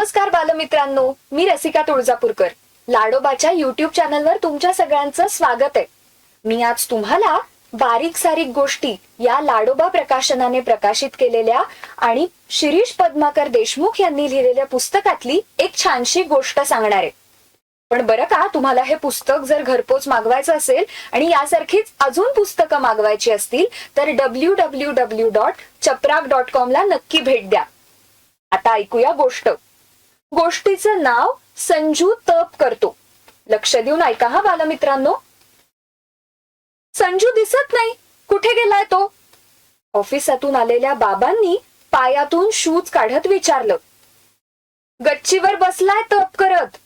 नमस्कार बालमित्रांनो मी रसिका तुळजापूरकर. लाडोबाच्या युट्यूब चॅनलवर तुमच्या सगळ्यांचं स्वागत आहे. मी आज तुम्हाला बारीक सारीक गोष्टी या लाडोबा प्रकाशनाने प्रकाशित केलेल्या आणि शिरीष पद्माकर देशमुख यांनी लिहिलेल्या पुस्तकातली एक छानशी गोष्ट सांगणार आहे. पण बरं का तुम्हाला हे पुस्तक जर घरपोच मागवायचं असेल आणि यासारखीच अजून पुस्तकं मागवायची असतील तर W W W dot Chaprak dot com ला नक्की भेट द्या. आता ऐकूया गोष्ट. गोष्टीचं नाव संजू तप करतो. लक्ष देऊन ऐका हा बालमित्रांनो. संजू दिसत नाही. कुठे गेलाय तो? ऑफिसातून आलेल्या बाबांनी पायातून शूज काढत विचारलं. गच्चीवर बसलाय तप करत.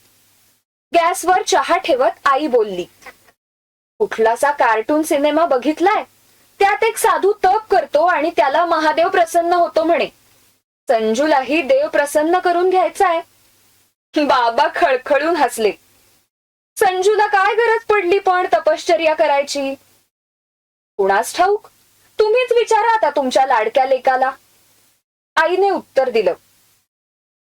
गॅसवर चहा ठेवत आई बोलली. कुठलासा कार्टून सिनेमा बघितलाय? त्यात एक साधू तप करतो आणि त्याला महादेव प्रसन्न होतो म्हणे. संजूलाही देव प्रसन्न करून घ्यायचा आहे बाबा खळखळून हसले. संजूला काय गरज पडली पण तपश्चर्या करायची? कुणास ठाऊक? तुम्हीच विचारा आता तुमच्या लाडक्या लेकाला. आईने उत्तर दिलं.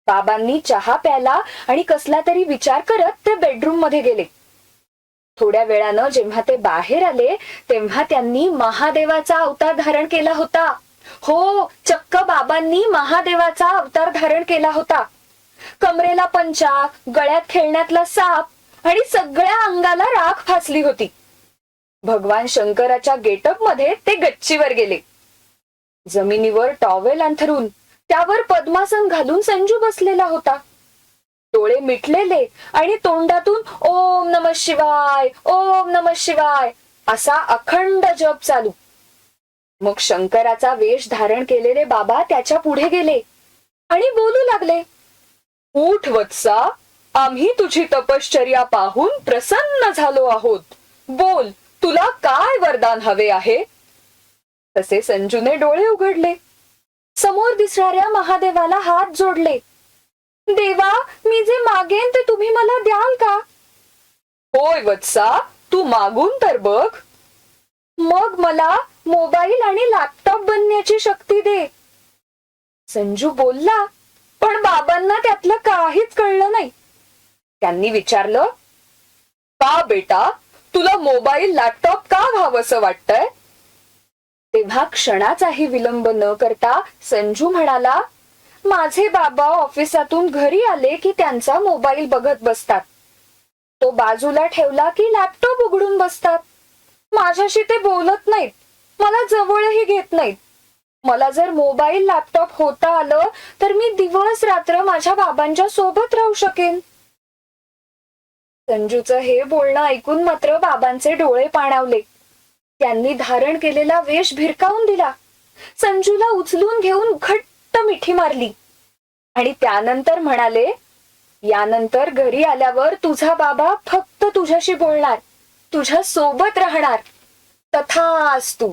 बाबांनी चहा प्याला आणि कसला तरी विचार करत ते बेडरूममध्ये गेले. थोड्या वेळानं जेव्हा ते बाहेर आले तेव्हा त्यांनी महादेवाचा अवतार धारण केला होता. हो चक्क बाबांनी महादेवाचा अवतार धारण केला होता. कमरेला पंचा गळ्यात खेळण्यातला साप आणि सगळ्या अंगाला राख फासली होती. भगवान शंकराच्या गेटअपमध्ये ते गच्चीवर गेले. जमिनीवर टॉवेल अंथरून त्यावर पद्मासन घालून संजू बसलेला होता. डोळे मिटलेले आणि तोंडातून ओम नम शिवाय ओम नम शिवाय असा अखंड जप चालू. मग शंकराचा वेश धारण केलेले बाबा त्याच्या पुढे गेले आणि बोलू लागले उठ वत्सा आम्ही तुझी तपश्चर्या पाहून प्रसन्न झालो आहोत. बोल तुला काय वरदान हवे आहे? तसे संजूने डोळे उघडले. समोर दिसणाऱ्या महादेवाला हात जोडले. देवा मी जे मागेन ते तुम्ही मला द्याल का? होय वत्सा तू मागून तर बघ. मग मला मोबाईल आणि लॅपटॉप बनण्याची शक्ती दे. संजू बोलला पण बाबांना त्यातलं काहीच कळलं नाही. त्यांनी विचारलं का बेटा तुला मोबाईल लॅपटॉप का व्हावंसं वाटतंय? तेव्हा क्षणाचाही विलंब न करता संजू म्हणाला माझे बाबा ऑफिसातून घरी आले की त्यांचा मोबाईल बघत बसतात. तो बाजूला ठेवला की लॅपटॉप उघडून बसतात. माझ्याशी ते बोलत नाहीत. मला जवळही घेत नाहीत. मला जर मोबाईल लॅपटॉप होता आलं तर मी दिवस रात्र माझ्या बाबांच्या सोबत राहू शकेन. संजूचं हे बोलणं ऐकून मात्र बाबांचे डोळे पाणावले. त्यांनी धारण केलेला वेश भिरकावून दिला. संजूला उचलून घेऊन घट्ट मिठी मारली. आणि त्यानंतर म्हणाले यानंतर घरी आल्यावर तुझा बाबा फक्त तुझ्याशी बोलणार. तुझ्या सोबत राहणार. तथास्तु.